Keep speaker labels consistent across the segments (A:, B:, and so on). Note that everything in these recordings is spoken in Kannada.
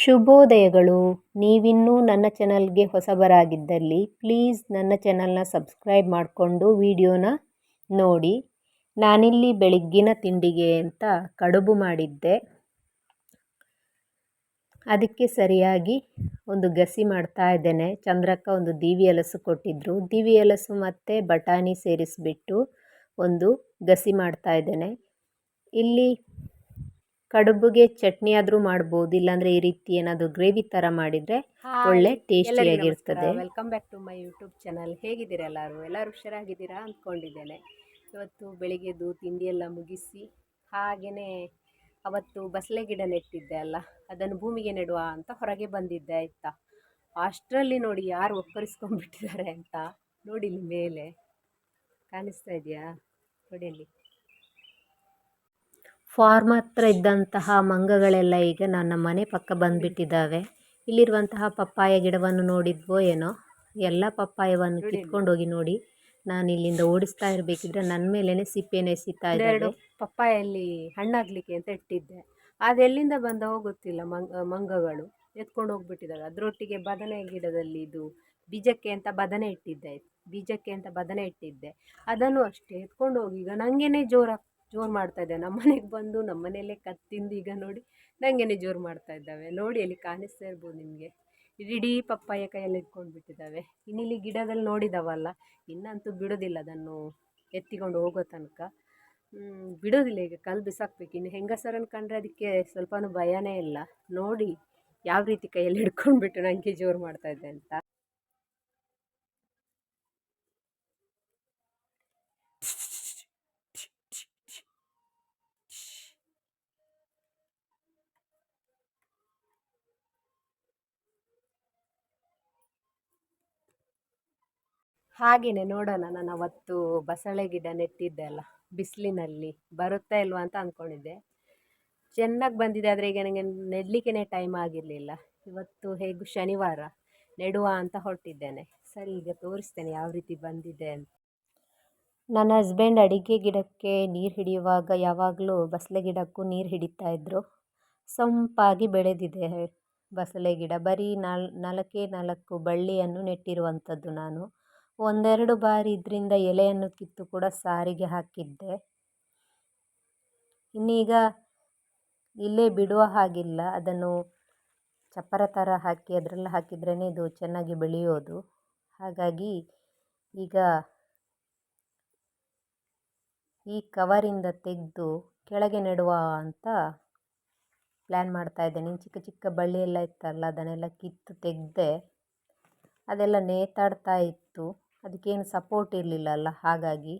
A: ಶುಭೋದಯಗಳು. ನೀವಿನ್ನೂ ನನ್ನ ಚಾನಲ್ಗೆ ಹೊಸಬರಾಗಿದ್ದಲ್ಲಿ ಪ್ಲೀಸ್ ನನ್ನ ಚಾನಲ್ನ ಸಬ್ಸ್ಕ್ರೈಬ್ ಮಾಡಿಕೊಂಡು ವಿಡಿಯೋನ ನೋಡಿ. ನಾನಿಲ್ಲಿ ಬೆಳಗ್ಗಿನ ತಿಂಡಿಗೆ ಅಂತ ಕಡುಬು ಮಾಡಿದ್ದೆ. ಅದಕ್ಕೆ ಸರಿಯಾಗಿ ಒಂದು ಗಸಿ ಮಾಡ್ತಾ ಇದ್ದೇನೆ. ಚಂದ್ರಕ್ಕ ಒಂದು ದೀವಿ ಹಲಸು ಕೊಟ್ಟಿದ್ದರು ದೀವಿ ಹಲಸು ಮತ್ತು ಬಟಾಣಿ ಸೇರಿಸಿಬಿಟ್ಟು ಒಂದು ಗಸಿ ಮಾಡ್ತಾ ಇದ್ದೇನೆ. ಇಲ್ಲಿ ಕಡುಬಿಗೆ ಚಟ್ನಿ ಆದರೂ ಮಾಡ್ಬೋದು ಇಲ್ಲಾಂದರೆ ಈ ರೀತಿ ಏನಾದರೂ ಗ್ರೇವಿ ಥರ ಮಾಡಿದರೆ ಒಳ್ಳೆ ಟೇಸ್ಟಿಯಾಗಿರ್ತದೆ
B: welcome back to my YouTube channel ಹೇಗಿದ್ದೀರ ಎಲ್ಲರೂ? ಎಲ್ಲರೂ ಹುಷಾರಾಗಿದ್ದೀರಾ ಅಂದ್ಕೊಂಡಿದ್ದೇನೆ. ಇವತ್ತು ಬೆಳಿಗ್ಗೆದು ತಿಂಡಿ ಎಲ್ಲ ಮುಗಿಸಿ ಹಾಗೆಯೇ ಅವತ್ತು ಬಸಳೆ ಗಿಡ ನೆಟ್ಟಿದ್ದೆ ಅಲ್ಲ ಅದನ್ನು ಭೂಮಿಗೆ ನೆಡುವ ಅಂತ ಹೊರಗೆ ಬಂದಿದ್ದೆ ಆಯ್ತಾ? ಅಷ್ಟರಲ್ಲಿ ನೋಡಿ ಯಾರು ಒಕ್ಕರಿಸ್ಕೊಂಡ್ಬಿಟ್ಟಿದ್ದಾರೆ ಅಂತ ನೋಡಿ ಇಲ್ಲಿ ಮೇಲೆ. ಕಾಣಿಸ್ತಾ ಇದೆಯಾ? ನೋಡಿ ಅಲ್ಲಿ.
A: ಫಾರ್ಮ್ ಹತ್ರ ಇದ್ದಂತಹ ಮಂಗಗಳೆಲ್ಲ ಈಗ ನನ್ನ ಮನೆ ಪಕ್ಕ ಬಂದುಬಿಟ್ಟಿದ್ದಾವೆ. ಇಲ್ಲಿರುವಂತಹ ಪಪ್ಪಾಯ ಗಿಡವನ್ನು ನೋಡಿದ್ವೋ ಏನೋ? ಎಲ್ಲ ಪಪ್ಪಾಯವನ್ನು ಕಿತ್ಕೊಂಡು ಹೋಗಿ ನೋಡಿ. ನಾನು ಇಲ್ಲಿಂದ ಓಡಿಸ್ತಾ ಇರಬೇಕಿದ್ರೆ ನನ್ನ ಮೇಲೇ ಸಿಪ್ಪೆನೇ ಸಿಗ್ತಾ
B: ಎರಡು ಪಪ್ಪಾಯಲ್ಲಿ ಹಣ್ಣಾಗಲಿಕ್ಕೆ ಅಂತ ಇಟ್ಟಿದ್ದೆ. ಅದೆಲ್ಲಿಂದ ಬಂದವೋ ಗೊತ್ತಿಲ್ಲ ಮಂಗ ಮಂಗಗಳು. ಎತ್ಕೊಂಡು ಹೋಗ್ಬಿಟ್ಟಿದ್ದಾರೆ. ಅದರೊಟ್ಟಿಗೆ ಬದನೆ ಗಿಡದಲ್ಲಿ ಇದು ಬೀಜಕ್ಕೆ ಅಂತ ಬದನೆ ಇಟ್ಟಿದ್ದೆ. ಬೀಜಕ್ಕೆ ಅಂತ ಬದನೆ ಇಟ್ಟಿದ್ದೆ. ಅದನ್ನು ಅಷ್ಟೇ ಎತ್ಕೊಂಡು ಹೋಗಿ ಈಗ ನನಗೇನೆ ಜೋರು ಜೋರು ಮಾಡ್ತಾ ಇದ್ದೇವೆ ನಮ್ಮ ಮನೆಗೆ ಬಂದು ನಮ್ಮ ಮನೆಯಲ್ಲೇ ಕತ್ತಿಂದು ಈಗ ನೋಡಿ ನನಗೇನೆ ಜೋರು ಮಾಡ್ತಾ ಇದ್ದಾವೆ. ನೋಡಿ ಅಲ್ಲಿ ಕಾಣಿಸ್ತಾ ಇರ್ಬೋದು ನಿಮಗೆ. ಇಡೀ ಪಪ್ಪಾಯ ಕೈಯಲ್ಲಿ ಇಟ್ಕೊಂಡು ಬಿಟ್ಟಿದ್ದಾವೆ. ಇನ್ನಿಲ್ಲಿ ಗಿಡದಲ್ಲಿ ನೋಡಿದವಲ್ಲ, ಇನ್ನಂತೂ ಬಿಡೋದಿಲ್ಲ ಅದನ್ನು ಎತ್ತಿಕೊಂಡು ಹೋಗೋ ತನಕ. ಬಿಡೋದಿಲ್ಲ ಈಗ ಕಲ್ಲು ಬಿಸಾಕ್ಬೇಕು. ಇನ್ನು ಹೆಂಗಸರನ್ನು ಕಂಡ್ರೆ ಅದಕ್ಕೆ ಸ್ವಲ್ಪನೂ ಭಯನೇ ಇಲ್ಲ. ನೋಡಿ ಯಾವ ರೀತಿ ಕೈಯಲ್ಲಿ ಹಿಡ್ಕೊಂಡ್ಬಿಟ್ಟು ನನಗೆ ಜೋರು ಮಾಡ್ತಾ ಇದ್ದೆ ಅಂತ. ಹಾಗೆಯೇ ನೋಡೋಣ. ನಾನು ಅವತ್ತು ಬಸಳೆ ಗಿಡ ನೆಟ್ಟಿದ್ದೆ ಅಲ್ಲ, ಬಿಸಿಲಿನಲ್ಲಿ ಬರುತ್ತಾ ಇಲ್ವಾ ಅಂತ ಅಂದ್ಕೊಂಡಿದ್ದೆ ಚೆನ್ನಾಗಿ ಬಂದಿದೆ, ಆದರೆ ಈಗ ನನಗೆ ನೆಡಲಿಕ್ಕೆ ಟೈಮ್ ಆಗಿರಲಿಲ್ಲ. ಇವತ್ತು ಹೇಗೂ ಶನಿವಾರ, ನೆಡುವ ಅಂತ ಹೊರಟಿದ್ದೇನೆ. ಸರಿ, ಈಗ ತೋರಿಸ್ತೇನೆ ಯಾವ ರೀತಿ ಬಂದಿದೆ ಅಂತ.
A: ನನ್ನ ಹಸ್ಬೆಂಡ್ ಅಡಿಗೆ ಗಿಡಕ್ಕೆ ನೀರು ಹಿಡಿಯುವಾಗ ಯಾವಾಗಲೂ ಬಸಳೆ ಗಿಡಕ್ಕೂ ನೀರು ಹಿಡಿತಾ ಇದ್ದರು ಸೊಂಪಾಗಿ ಬೆಳೆದಿದೆ ಬಸಳೆ ಗಿಡ. ಬರೀ ನಾಲ್, ನಾಲ್ಕೇ ನಾಲ್ಕು ಬಳ್ಳಿಯನ್ನು ನೆಟ್ಟಿರುವಂಥದ್ದು ನಾನು. ಒಂದೆರಡು ಬಾರಿ ಇದರಿಂದ ಎಲೆಯನ್ನು ಕಿತ್ತು ಕೂಡ ಸಾರಿಗೆ ಹಾಕಿದ್ದೆ. ಇನ್ನೀಗ ಇಲ್ಲೇ ಬಿಡುವ ಹಾಗಿಲ್ಲ. ಅದನ್ನು ಚಪ್ಪರ ಥರ ಹಾಕಿ ಅದರಲ್ಲಿ ಹಾಕಿದ್ರೇ ಇದು ಚೆನ್ನಾಗಿ ಬೆಳೆಯೋದು. ಹಾಗಾಗಿ ಈಗ ಈ ಕವರಿಂದ ತೆಗೆದು ಕೆಳಗೆ ನೆಡುವ ಅಂತ ಪ್ಲ್ಯಾನ್ ಮಾಡ್ತಾ ಇದ್ದೇನೆ ಚಿಕ್ಕ ಚಿಕ್ಕ ಬಳ್ಳಿ ಎಲ್ಲ ಇತ್ತಲ್ಲ, ಅದನ್ನೆಲ್ಲ ಕಿತ್ತು ತೆಗೆದೆ ಅದೆಲ್ಲ ನೇತಾಡ್ತಾ ಇತ್ತು. ಅದಕ್ಕೇನು ಸಪೋರ್ಟ್ ಇರಲಿಲ್ಲ ಅಲ್ಲ ಹಾಗಾಗಿ.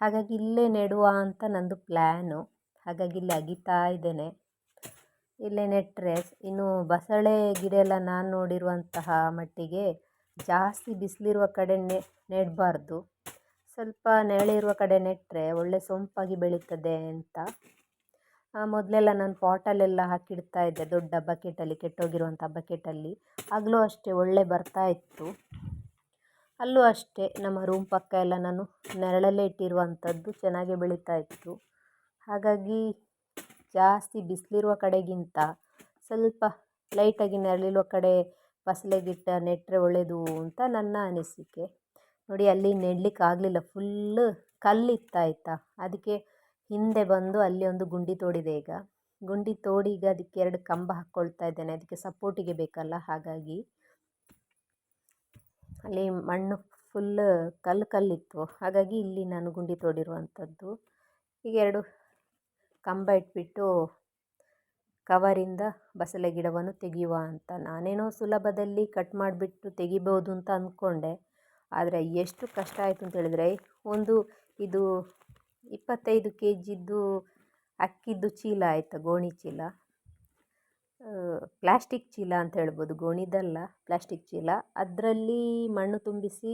A: ಹಾಗಾಗಿ ಇಲ್ಲೇ ನೆಡುವ ಅಂತ ನನ್ನದು ಪ್ಲ್ಯಾನು ಹಾಗಾಗಿ ಇಲ್ಲಿ ಅಗಿತಾ ಇದ್ದೇನೆ. ಇಲ್ಲೇ ನೆಟ್ಟರೆ ಇನ್ನು ಬಸಳೆ ಗಿಡ ಎಲ್ಲ ನಾನು ನೋಡಿರುವಂತಹ ಮಟ್ಟಿಗೆ ಜಾಸ್ತಿ ಬಿಸಿಲಿರುವ ಕಡೆ ನೆ, ನೆಡಬಾರ್ದು. ಸ್ವಲ್ಪ ನೆರಳಿರುವ ಕಡೆ ನೆಟ್ಟರೆ ಒಳ್ಳೆ ಸೊಂಪಾಗಿ ಬೆಳೀತದೆ ಅಂತ. ಮೊದಲೆಲ್ಲ ನಾನು ಪಾಟಲ್ಲೆಲ್ಲ ಹಾಕಿಡ್ತಾ ಇದ್ದೆ ದೊಡ್ಡ ಬಕೆಟಲ್ಲಿ ಕೆಟ್ಟೋಗಿರುವಂಥ ಬಕೆಟಲ್ಲಿ ಆಗಲೂ ಅಷ್ಟೇ ಒಳ್ಳೆ ಬರ್ತಾ ಇತ್ತು. ಅಲ್ಲೂ ಅಷ್ಟೇ ನಮ್ಮ ರೂಮ್ ಪಕ್ಕ ಎಲ್ಲ ನಾನು ನೆರಳಲ್ಲೇ ಇಟ್ಟಿರುವಂಥದ್ದು ಚೆನ್ನಾಗೇ ಬೆಳೀತಾ ಇತ್ತು. ಹಾಗಾಗಿ ಜಾಸ್ತಿ ಬಿಸಿಲಿರುವ ಕಡೆಗಿಂತ ಸ್ವಲ್ಪ ಲೈಟಾಗಿ ನೆರಳಿರುವ ಕಡೆ ಗಿಡ ನೆಟ್ಟರೆ ಒಳ್ಳೆಯದು ಅಂತ ನನ್ನ ಅನಿಸಿಕೆ. ನೋಡಿ, ಅಲ್ಲಿ ನೆಡ್ಲಿಕ್ಕೆ ಆಗಲಿಲ್ಲ. ಫುಲ್ಲು ಕಲ್ಲಿತ್ತಾಯ್ತಾ ಅದಕ್ಕೆ ಹಿಂದೆ ಬಂದು ಅಲ್ಲಿ ಒಂದು ಗುಂಡಿ ತೋಡಿದೆ ಈಗ. ಗುಂಡಿ ತೋಡಿ ಈಗ ಅದಕ್ಕೆ ಎರಡು ಕಂಬ ಹಾಕ್ಕೊಳ್ತಾ ಇದ್ದೇನೆ. ಅದಕ್ಕೆ ಸಪೋರ್ಟಿಗೆ ಬೇಕಲ್ಲ ಹಾಗಾಗಿ. ಅಲ್ಲಿ ಮಣ್ಣು ಫುಲ್ ಕಲ್ಲು ಕಲ್ಲಿತ್ತು. ಹಾಗಾಗಿ ಇಲ್ಲಿ ನಾನು ಗುಂಡಿ ತೋಡಿರುವಂಥದ್ದು. ಈಗ ಎರಡು ಕಂಬ ಇಟ್ಬಿಟ್ಟು ಕವರಿಂದ ಬಸಳೆ ಗಿಡವನ್ನು ತೆಗೆಯುವ ಅಂತ. ನಾನೇನೋ ಸುಲಭದಲ್ಲಿ ಕಟ್ ಮಾಡಿಬಿಟ್ಟು ತೆಗಿಬೋದು ಅಂತ ಅಂದ್ಕೊಂಡೆ ಆದರೆ ಎಷ್ಟು ಕಷ್ಟ ಆಯಿತು ಅಂತ ಹೇಳಿದರೆ, ಒಂದು ಇದು ಇಪ್ಪತ್ತೈದು ಕೆ ಜಿದ್ದು ಅಕ್ಕಿದ್ದು ಚೀಲ ಆಯಿತಾ ಗೋಣಿ ಚೀಲ. ಪ್ಲ್ಯಾಸ್ಟಿಕ್ ಚೀಲ ಅಂತ ಹೇಳ್ಬೋದು, ಗೋಣಿದಲ್ಲ ಪ್ಲ್ಯಾಸ್ಟಿಕ್ ಚೀಲ. ಅದರಲ್ಲಿ ಮಣ್ಣು ತುಂಬಿಸಿ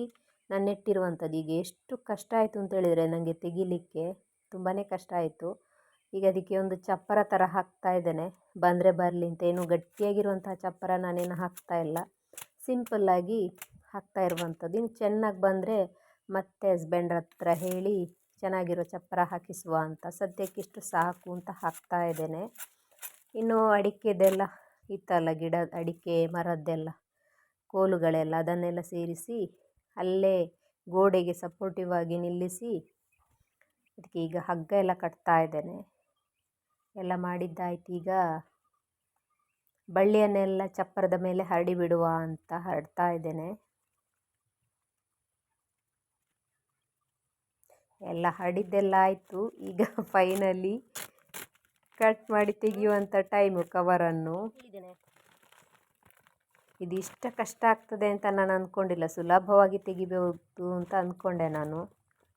A: ನಾನು ನೆಟ್ಟಿರುವಂಥದ್ದು ಈಗ ಎಷ್ಟು ಕಷ್ಟ ಆಯಿತು ಅಂತ ಹೇಳಿದರೆ ನನಗೆ ತೆಗಿಲಿಕ್ಕೆ ತುಂಬಾ ಕಷ್ಟ ಆಯಿತು. ಈಗ ಅದಕ್ಕೆ ಒಂದು ಚಪ್ಪರ ಥರ ಹಾಕ್ತಾ ಇದ್ದೇನೆ. ಬಂದರೆ ಬರಲಿ ಅಂತ. ಏನು ಗಟ್ಟಿಯಾಗಿರುವಂತಹ ಚಪ್ಪರ ನಾನೇನು ಹಾಕ್ತಾ ಇಲ್ಲ. ಸಿಂಪಲ್ಲಾಗಿ ಹಾಕ್ತಾ ಇರುವಂಥದ್ದು. ಇನ್ನು ಚೆನ್ನಾಗಿ ಬಂದರೆ ಮತ್ತೆ ಹಸ್ಬೆಂಡ್ರ ಹತ್ರ ಹೇಳಿ ಚೆನ್ನಾಗಿರೋ ಚಪ್ಪರ ಹಾಕಿಸುವ ಅಂತ. ಸದ್ಯಕ್ಕಿಷ್ಟು ಸಾಕು ಅಂತ ಹಾಕ್ತಾ ಇದ್ದೇನೆ. ಇನ್ನು ಅಡಿಕೆದೆಲ್ಲ ಇತ್ತಲ್ಲ ಗಿಡ, ಅಡಿಕೆ, ಮರದ್ದೆಲ್ಲ, ಕೋಲುಗಳೆಲ್ಲ ಅದನ್ನೆಲ್ಲ ಸೇರಿಸಿ ಅಲ್ಲೇ ಗೋಡೆಗೆ ಸಪೋರ್ಟಿವ್ ಆಗಿ ನಿಲ್ಲಿಸಿ ಅದಕ್ಕೆ ಈಗ ಹಗ್ಗ ಎಲ್ಲ ಕಟ್ತಾ ಇದ್ದೇನೆ. ಎಲ್ಲ ಮಾಡಿದ್ದಾಯ್ತು. ಈಗ ಬಳ್ಳಿಯನ್ನೆಲ್ಲ ಚಪ್ಪರದ ಮೇಲೆ ಹರಡಿ ಬಿಡುವ ಅಂತ ಹರಡ್ತಾ ಇದ್ದೇನೆ. ಎಲ್ಲ ಹರಡಿದ್ದೆಲ್ಲ ಆಯಿತು. ಈಗ ಫೈನಲಿ ಕಟ್ ಮಾಡಿ ತೆಗೆಯುವಂಥ ಟೈಮು ಕವರನ್ನು ಇದು ಇಷ್ಟ ಕಷ್ಟ ಆಗ್ತದೆ ಅಂತ ನಾನು ಅಂದ್ಕೊಂಡಿಲ್ಲ ಸುಲಭವಾಗಿ ತೆಗಿಬೋದು ಅಂತ ಅಂದ್ಕೊಂಡೆ ನಾನು.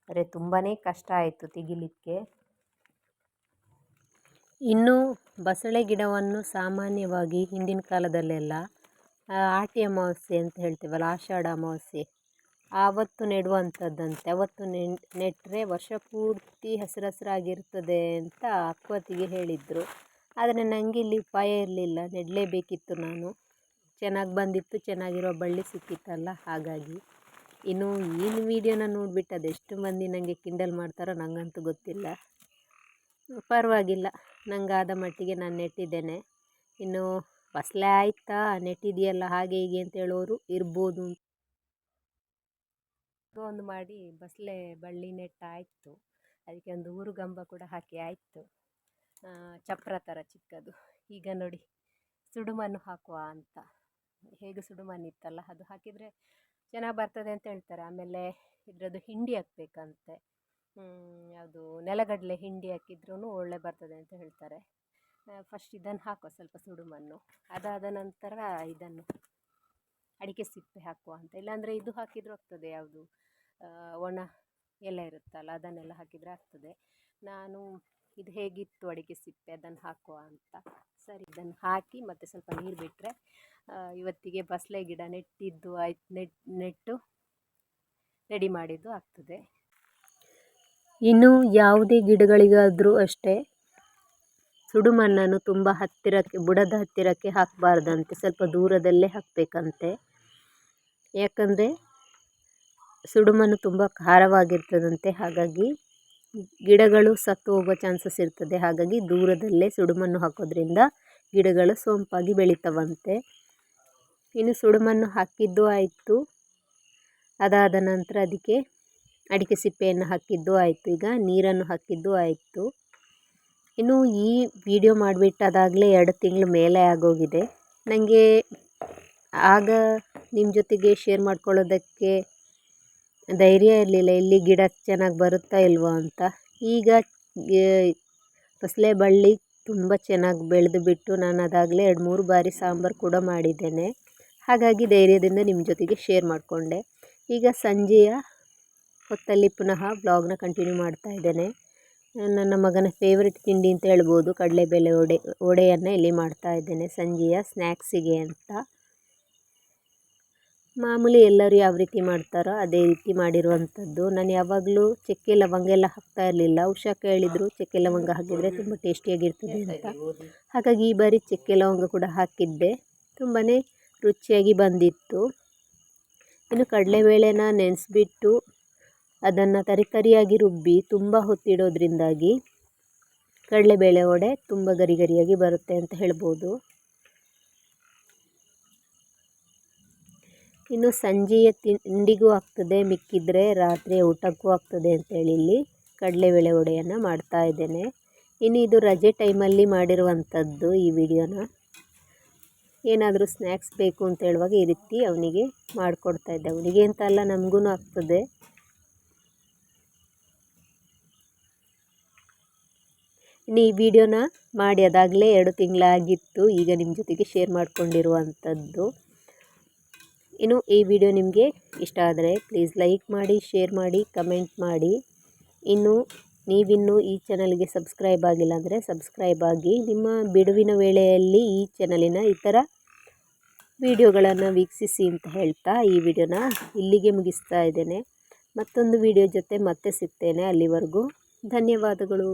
A: ಆದರೆ ತುಂಬಾ ಕಷ್ಟ ಆಯಿತು ತೆಗಿಲಿಕ್ಕೆ. ಇನ್ನು ಬಸಳೆ ಗಿಡವನ್ನು ಸಾಮಾನ್ಯವಾಗಿ ಹಿಂದಿನ ಕಾಲದಲ್ಲೆಲ್ಲ ಆಟಿ ಅಮಾವಾಸ್ಯೆ ಅಂತ ಹೇಳ್ತೀವಲ್ಲ ಆಷಾಢ ಅಮಾವಾಸ್ಯೆ. ಆವತ್ತು ನೆಡುವಂಥದ್ದಂತೆ ಅವತ್ತು ನೆಟ್ಟರೆ ವರ್ಷ ಪೂರ್ತಿ ಹಸಿರು ಹಸಿರಾಗಿರ್ತದೆ ಅಂತ ಅಕ್ವತಿಗೆ ಹೇಳಿದರು. ಆದರೆ ನನಗೆ ಇಲ್ಲಿ ಉಪಾಯ ಇರಲಿಲ್ಲ, ನೆಡಲೇಬೇಕಿತ್ತು ನಾನು. ಚೆನ್ನಾಗಿ ಬಂದಿತ್ತು, ಚೆನ್ನಾಗಿರೋ ಬಳ್ಳಿ ಸಿಕ್ಕಿತ್ತಲ್ಲ, ಹಾಗಾಗಿ. ಇನ್ನು ಏನು ವೀಡಿಯೋನ ನೋಡಿಬಿಟ್ಟು ಅದೆಷ್ಟು ಮಂದಿ ನನಗೆ ಕಿಂಡಲ್ ಮಾಡ್ತಾರೋ ನನಗಂತೂ ಗೊತ್ತಿಲ್ಲ. ಪರವಾಗಿಲ್ಲ ನನಗಾದ ಮಟ್ಟಿಗೆ ನಾನು ನೆಟ್ಟಿದ್ದೇನೆ. ಇನ್ನು ಫಸಲೇ ಆಯ್ತಾ? ನೆಟ್ಟಿದೆಯಲ್ಲ ಹಾಗೆ ಹೀಗೆ ಅಂತ ಹೇಳೋರು ಇರ್ಬೋದು ಒಂದು ಮಾಡಿ ಬಸಳೆ ಬಳ್ಳಿ ನೆಟ್ಟಾಯಿತು. ಅದಕ್ಕೆ ಒಂದು ಊರುಗಂಬ ಕೂಡ ಹಾಕಿ ಆಯಿತು. ಚಪ್ರ ಥರ ಚಿಕ್ಕದು. ಈಗ ನೋಡಿ, ಸುಡುಮಣ್ಣು ಹಾಕುವ ಅಂತ. ಹೇಗೆ ಸುಡುಮಣ್ಣು ಇತ್ತಲ್ಲ, ಅದು ಹಾಕಿದರೆ ಚೆನ್ನಾಗಿ ಬರ್ತದೆ ಅಂತ ಹೇಳ್ತಾರೆ. ಆಮೇಲೆ ಇದರದ್ದು ಹಿಂಡಿ ಹಾಕ್ಬೇಕಂತೆ. ಯಾವುದು ನೆಲಗಡಲೆ ಹಿಂಡಿ ಹಾಕಿದ್ರೂ ಒಳ್ಳೆ ಬರ್ತದೆ ಅಂತ ಹೇಳ್ತಾರೆ. ಫಸ್ಟ್ ಇದನ್ನು ಹಾಕುವ ಸ್ವಲ್ಪ ಸುಡುಮಣ್ಣು. ಅದಾದ ನಂತರ ಇದನ್ನು ಅಡಿಕೆ ಸಿಪ್ಪೆ ಹಾಕುವ ಅಂತ. ಇಲ್ಲಾಂದರೆ ಇದು ಹಾಕಿದರೂ ಆಗ್ತದೆ ಯಾವುದು ಒಣ ಎಲ್ಲ ಇರುತ್ತಲ್ಲ, ಅದನ್ನೆಲ್ಲ ಹಾಕಿದರೆ ಆಗ್ತದೆ. ನಾನು ಇದು ಹೇಗಿತ್ತು ಅಡಿಕೆ ಸಿಪ್ಪೆ, ಅದನ್ನು ಹಾಕುವ ಅಂತ. ಸರಿ, ಇದನ್ನು ಹಾಕಿ ಮತ್ತೆ ಸ್ವಲ್ಪ ನೀರು ಬಿಟ್ಟರೆ ಇವತ್ತಿಗೆ ಬಸಳೆ ಗಿಡ ನೆಟ್ಟಿದ್ದು ಆಯ್ತು, ನೆಟ್, ನೆಟ್ಟು ರೆಡಿ ಮಾಡಿದ್ದು ಆಗ್ತದೆ. ಇನ್ನು ಯಾವುದೇ ಗಿಡಗಳಿಗಾದರೂ ಅಷ್ಟೇ ಸುಡುಮಣ್ಣನ್ನು ತುಂಬ ಹತ್ತಿರಕ್ಕೆ, ಬುಡದ ಹತ್ತಿರಕ್ಕೆ ಹಾಕಬಾರ್ದಂತೆ, ಸ್ವಲ್ಪ ದೂರದಲ್ಲೇ ಹಾಕಬೇಕಂತೆ. ಯಾಕಂದರೆ ಸುಡುಮಣ್ಣು ತುಂಬ ಖಾರವಾಗಿರ್ತದಂತೆ, ಹಾಗಾಗಿ ಗಿಡಗಳು ಸತ್ತು ಹೋಗೋ ಚಾನ್ಸಸ್ ಇರ್ತದೆ. ಹಾಗಾಗಿ ದೂರದಲ್ಲೇ ಸುಡುಮಣ್ಣು ಹಾಕೋದ್ರಿಂದ ಗಿಡಗಳು ಸೊಂಪಾಗಿ ಬೆಳಿತವಂತೆ. ಇನ್ನು ಸುಡುಮಣ್ಣು ಹಾಕಿದ್ದು ಆಯಿತು. ಅದಾದ ನಂತರ ಅದಕ್ಕೆ ಅಡಿಕೆ ಸಿಪ್ಪೆಯನ್ನು ಹಾಕಿದ್ದು ಆಯಿತು. ಈಗ ನೀರನ್ನು ಹಾಕಿದ್ದು ಆಯಿತು. ಇನ್ನು ಈ ವಿಡಿಯೋ ಮಾಡಿಬಿಟ್ಟಾದಾಗಲೇ ಎರಡು ತಿಂಗಳು ಮೇಲೆ ಆಗೋಗಿದೆ. ನನಗೆ ಆಗ ನಿಮ್ಮ ಜೊತೆಗೆ ಶೇರ್ ಮಾಡ್ಕೊಳ್ಳೋದಕ್ಕೆ ಧೈರ್ಯ ಇರಲಿಲ್ಲ. ಇಲ್ಲಿ ಗಿಡ ಚೆನ್ನಾಗಿ ಬರುತ್ತಾ ಇಲ್ವೋ ಅಂತ. ಈಗ ಫಸಲೆ ಬಳ್ಳಿ ತುಂಬ ಚೆನ್ನಾಗಿ ಬೆಳೆದು ಬಿಟ್ಟು ನಾನು ಅದಾಗಲೇ ಎರಡು ಮೂರು ಬಾರಿ ಸಾಂಬಾರು ಕೂಡ ಮಾಡಿದ್ದೇನೆ. ಹಾಗಾಗಿ ಧೈರ್ಯದಿಂದ ನಿಮ್ಮ ಜೊತೆಗೆ ಶೇರ್ ಮಾಡಿಕೊಂಡೆ. ಈಗ ಸಂಜೆಯ ಹೊತ್ತಲ್ಲಿ ಪುನಃ ಬ್ಲಾಗ್ನ ಕಂಟಿನ್ಯೂ ಮಾಡ್ತಾ ಇದ್ದೇನೆ. ನನ್ನ ಮಗನ ಫೇವ್ರೆಟ್ ತಿಂಡಿ ಅಂತ ಹೇಳ್ಬೋದು. ಕಡಲೆಬೇಳೆ ವಡೆ, ವಡೆಯನ್ನು ಇಲ್ಲಿ ಮಾಡ್ತಾ ಇದ್ದೇನೆ. ಸಂಜೆಯ ಸ್ನ್ಯಾಕ್ಸಿಗೆ ಅಂತ. ಮಾಮೂಲಿ ಎಲ್ಲರೂ ಯಾವ ರೀತಿ ಮಾಡ್ತಾರೋ ಅದೇ ರೀತಿ ಮಾಡಿರುವಂಥದ್ದು. ನಾನು ಯಾವಾಗಲೂ ಚಕ್ಕೆ ಲವಂಗ ಎಲ್ಲ ಹಾಕ್ತಾ ಇರಲಿಲ್ಲ. ಉಷಾ ಕೇಳಿದರು ಚಕ್ಕೆ ಲವಂಗ ಹಾಕಿದರೆ ತುಂಬ ಟೇಸ್ಟಿಯಾಗಿರ್ತದೆ ಅಂತ. ಹಾಗಾಗಿ ಈ ಬಾರಿ ಚಕ್ಕೆ ಲವಂಗ ಕೂಡ ಹಾಕಿದ್ದೆ. ತುಂಬಾ ರುಚಿಯಾಗಿ ಬಂದಿತ್ತು. ಇನ್ನು ಕಡಲೆಬೇಳೆನ ನೆನೆಸ್ಬಿಟ್ಟು ಅದನ್ನು ತರಿತರಿಯಾಗಿ ರುಬ್ಬಿ ತುಂಬ ಹೊತ್ತಿಡೋದ್ರಿಂದಾಗಿ ಕಡಲೆಬೇಳೆ ವಡೆ ತುಂಬ ಗರಿ ಗರಿಯಾಗಿ ಬರುತ್ತೆ ಅಂತ ಹೇಳ್ಬೋದು. ಇನ್ನು ಸಂಜೆಯ ತಿಂಡಿಗೂ ಆಗ್ತದೆ, ಮಿಕ್ಕಿದರೆ ರಾತ್ರಿ ಊಟಕ್ಕೂ ಆಗ್ತದೆ ಅಂತೇಳಿ ಇಲ್ಲಿ ಕಡಲೆಬೇಳೆ ವಡೆಯನ್ನು ಮಾಡ್ತಾ ಇದ್ದೇನೆ. ಇನ್ನು ಇದು ರಜೆ ಟೈಮಲ್ಲಿ ಮಾಡಿರುವಂಥದ್ದು ಈ ವಿಡಿಯೋನ. ಏನಾದರೂ ಸ್ನ್ಯಾಕ್ಸ್ ಬೇಕು ಅಂತ ಹೇಳುವಾಗ ಈ ರೀತಿ ಅವನಿಗೆ ಮಾಡಿಕೊಡ್ತಾ ಇದ್ದೆ. ಅವನಿಗೆ ಅಂತ ಅಲ್ಲ ನಮಗೂ ಆಗ್ತದೆ. ಇನ್ನು ಈ ವಿಡಿಯೋನ ಮಾಡಿ, ಅದಾಗಲೇ ಎರಡು ತಿಂಗಳಾಗಿತ್ತು. ಈಗ ನಿಮ್ಮ ಜೊತೆಗೆ ಶೇರ್ ಮಾಡಿಕೊಂಡಿರುವಂಥದ್ದು. ಇನ್ನು ಈ ವಿಡಿಯೋ ನಿಮಗೆ ಇಷ್ಟ ಆದರೆ ಪ್ಲೀಸ್ ಲೈಕ್ ಮಾಡಿ, ಶೇರ್ ಮಾಡಿ, ಕಮೆಂಟ್ ಮಾಡಿ. ಇನ್ನು ನೀವಿನ್ನೂ ಈ ಚಾನಲ್ಗೆ ಸಬ್ಸ್ಕ್ರೈಬ್ ಆಗಿಲ್ಲ ಅಂದರೆ ಸಬ್ಸ್ಕ್ರೈಬ್ ಆಗಿ, ನಿಮ್ಮ ಬಿಡುವಿನ ವೇಳೆಯಲ್ಲಿ ಈ ಚಾನಲಿನ ಇತರ ವಿಡಿಯೋಗಳನ್ನು ವೀಕ್ಷಿಸಿ ಅಂತ ಹೇಳ್ತಾ ಈ ವಿಡಿಯೋನ ಇಲ್ಲಿಗೆ ಮುಗಿಸ್ತಾ ಇದ್ದೇನೆ. ಮತ್ತೊಂದು ವಿಡಿಯೋ ಜೊತೆ ಮತ್ತೆ ಸಿಗ್ತೇನೆ ಅಲ್ಲಿವರೆಗೂ. ಧನ್ಯವಾದಗಳು.